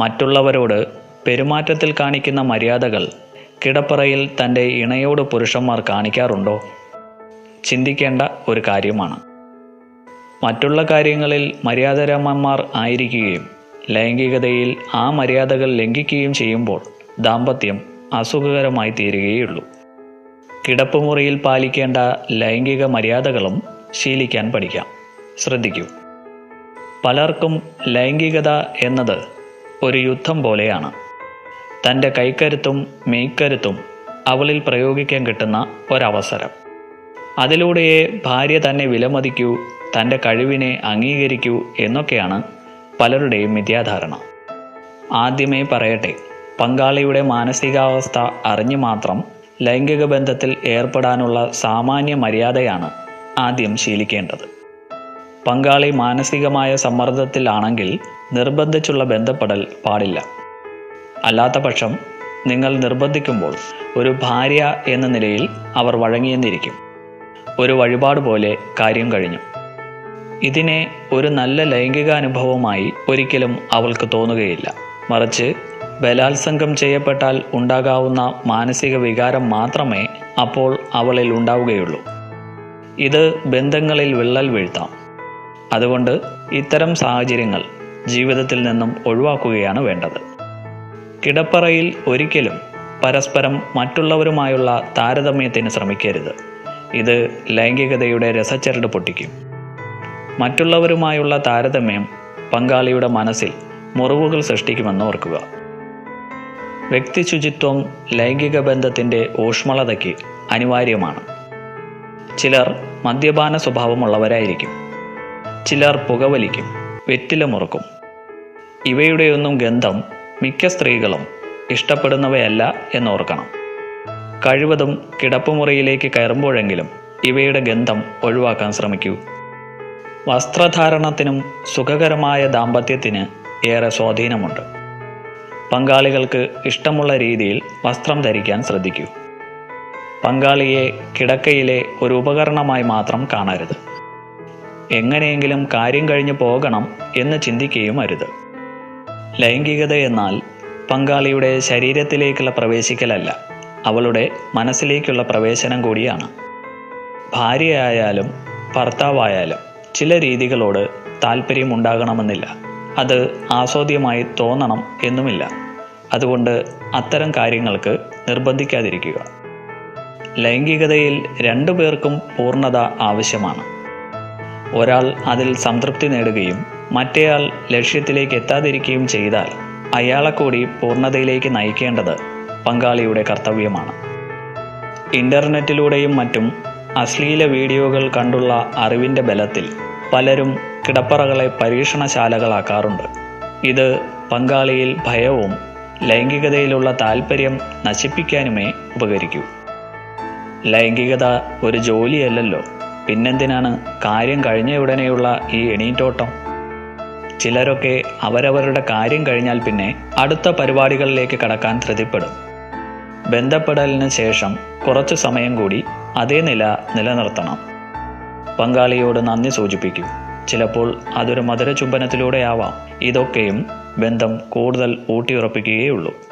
മറ്റുള്ളവരോട് പെരുമാറ്റത്തിൽ കാണിക്കുന്ന മര്യാദകൾ കിടപ്പറയിൽ തന്റെ ഇണയോട് പുരുഷന്മാർ കാണിക്കാറുണ്ടോ? ചിന്തിക്കേണ്ട ഒരു കാര്യമാണ്. മറ്റുള്ള കാര്യങ്ങളിൽ മര്യാദരമന്മാർ ആയിരിക്കുകയും ലൈംഗികതയിൽ ആ മര്യാദകൾ ലംഘിക്കുകയും ചെയ്യുമ്പോൾ ദാമ്പത്യം അസുഖകരമായി തീരുകയുള്ളൂ കിടപ്പുമുറിയിൽ പാലിക്കേണ്ട ലൈംഗിക മര്യാദകളും ശീലിക്കാൻ പഠിക്കാം. ശ്രദ്ധിക്കൂ. പലർക്കും ലൈംഗികത എന്നത് ഒരു യുദ്ധം പോലെയാണ്. തന്റെ കൈക്കരുത്തും മെയ്ക്കരുത്തും അവളിൽ പ്രയോഗിക്കാൻ കിട്ടുന്ന ഒരവസരം. അതിലൂടെയേ ഭാര്യ തന്നെ വിലമതിക്കൂ തന്റെ കഴിവിനെ അംഗീകരിക്കൂ എന്നൊക്കെയാണ് പലരുടെയും മിഥ്യാധാരണ. ആദ്യമേ പറയട്ടെ പങ്കാളിയുടെ മാനസികാവസ്ഥ അറിഞ്ഞു മാത്രം ലൈംഗിക ബന്ധത്തിൽ ഏർപ്പെടാനുള്ള സാമാന്യ മര്യാദയാണ് ആദ്യം ശീലിക്കേണ്ടത്. പങ്കാളി മാനസികമായ സമ്മർദ്ദത്തിലാണെങ്കിൽ നിർബന്ധിച്ചുള്ള ബന്ധപ്പെടൽ പാടില്ല. അല്ലാത്ത പക്ഷം നിങ്ങൾ നിർബന്ധിക്കുമ്പോൾ ഒരു ഭാര്യ എന്ന നിലയിൽ അവർ വഴങ്ങിയെന്നിരിക്കും. ഒരു വഴിപാട് പോലെ കാര്യം കഴിഞ്ഞു. ഇതിനെ ഒരു നല്ല ലൈംഗിക അനുഭവമായി ഒരിക്കലും അവൾക്ക് തോന്നുകയില്ല. മറിച്ച് ബലാത്സംഗം ചെയ്യപ്പെട്ടാൽ ഉണ്ടാകാവുന്ന മാനസിക വികാരം മാത്രമേ അപ്പോൾ അവളിൽ ഉണ്ടാവുകയുള്ളൂ. ഇത് ബന്ധങ്ങളിൽ വിള്ളൽ വീഴ്ത്താം. അതുകൊണ്ട് ഇത്തരം സാഹചര്യങ്ങൾ ജീവിതത്തിൽ നിന്നും ഒഴിവാക്കുകയാണ് വേണ്ടത്. കിടപ്പറയിൽ ഒരിക്കലും പരസ്പരം മറ്റുള്ളവരുമായുള്ള താരതമ്യത്തിന് ശ്രമിക്കരുത്. ഇത് ലൈംഗികതയുടെ രസച്ചരട് പൊട്ടിക്കും. മറ്റുള്ളവരുമായുള്ള താരതമ്യം പങ്കാളിയുടെ മനസ്സിൽ മുറിവുകൾ സൃഷ്ടിക്കുമെന്ന് ഓർക്കുക. വ്യക്തി ശുചിത്വം ലൈംഗിക ബന്ധത്തിന്റെ ഊഷ്മളതയ്ക്ക് അനിവാര്യമാണ്. ചിലർ മദ്യപാന സ്വഭാവമുള്ളവരായിരിക്കും. ചിലർ പുകവലിക്കും വെറ്റില മുറുക്കും. ഇവയുടെയൊന്നും ഗന്ധം മിക്ക സ്ത്രീകളും ഇഷ്ടപ്പെടുന്നവയല്ല എന്നോർക്കണം. കഴിവതും കിടപ്പുമുറിയിലേക്ക് കയറുമ്പോഴെങ്കിലും ഇവയുടെ ഗന്ധം ഒഴിവാക്കാൻ ശ്രമിക്കൂ. വസ്ത്രധാരണത്തിനും സുഖകരമായ ദാമ്പത്യത്തിന് ഏറെ സ്വാധീനമുണ്ട്. പങ്കാളികൾക്ക് ഇഷ്ടമുള്ള രീതിയിൽ വസ്ത്രം ധരിക്കാൻ ശ്രദ്ധിക്കൂ. പങ്കാളിയെ കിടക്കയിലെ ഒരു ഉപകരണമായി മാത്രം കാണരുത്. എങ്ങനെയെങ്കിലും കാര്യം കഴിഞ്ഞു പോകണം എന്ന് ചിന്തിക്കുകയും അരുത് ലൈംഗികത എന്നാൽ പങ്കാളിയുടെ ശരീരത്തിലേക്കുള്ള പ്രവേശിക്കലല്ല അവളുടെ മനസ്സിലേക്കുള്ള പ്രവേശനം കൂടിയാണ്. ഭാര്യയായാലും ഭർത്താവായാലും ചില രീതികളോട് താല്പര്യമുണ്ടാകണമെന്നില്ല. അത് ആസ്വാദ്യമായി തോന്നണം എന്നുമില്ല. അതുകൊണ്ട് അത്തരം കാര്യങ്ങൾക്ക് നിർബന്ധിക്കാതിരിക്കുക. ലൈംഗികതയിൽ രണ്ടു പേർക്കും പൂർണത ആവശ്യമാണ്. ഒരാൾ അതിൽ സംതൃപ്തി നേടുകയും മറ്റേയാൾ ലക്ഷ്യത്തിലേക്ക് എത്താതിരിക്കുകയും ചെയ്താൽ അയാളെ കൂടി പൂർണതയിലേക്ക് നയിക്കേണ്ടത് പങ്കാളിയുടെ കർത്തവ്യമാണ്. ഇന്റർനെറ്റിലൂടെയും മറ്റും അശ്ലീല വീഡിയോകൾ കണ്ടുള്ള അറിവിന്റെ ബലത്തിൽ പലരും കിടപ്പറകളെ പരീക്ഷണശാലകളാക്കാറുണ്ട്. ഇത് പങ്കാളിയിൽ ഭയവും ലൈംഗികതയിലുള്ള താല്പര്യം നശിപ്പിക്കാനുമേ ഉപകരിക്കൂ. ലൈംഗികത ഒരു ജോലിയല്ലല്ലോ. പിന്നെന്തിനാണ് കാര്യം കഴിഞ്ഞ ഉടനെയുള്ള ഈ എണീറ്റോട്ടം? ചിലരൊക്കെ അവരവരുടെ കാര്യം കഴിഞ്ഞാൽ പിന്നെ അടുത്ത പരിപാടികളിലേക്ക് കടക്കാൻ ധൃതിപ്പെടും. ബന്ധപ്പെടലിന് ശേഷം കുറച്ച് സമയം കൂടി അതേ നില നിലനിർത്തണം. പങ്കാളിയോട് നന്ദി സൂചിപ്പിക്കൂ. ചിലപ്പോൾ അതൊരു മധുര ചുംബനത്തിലൂടെയാവാം ഇതൊക്കെയും ബന്ധം കൂടുതൽ ഊട്ടിയുറപ്പിക്കുകയുള്ളൂ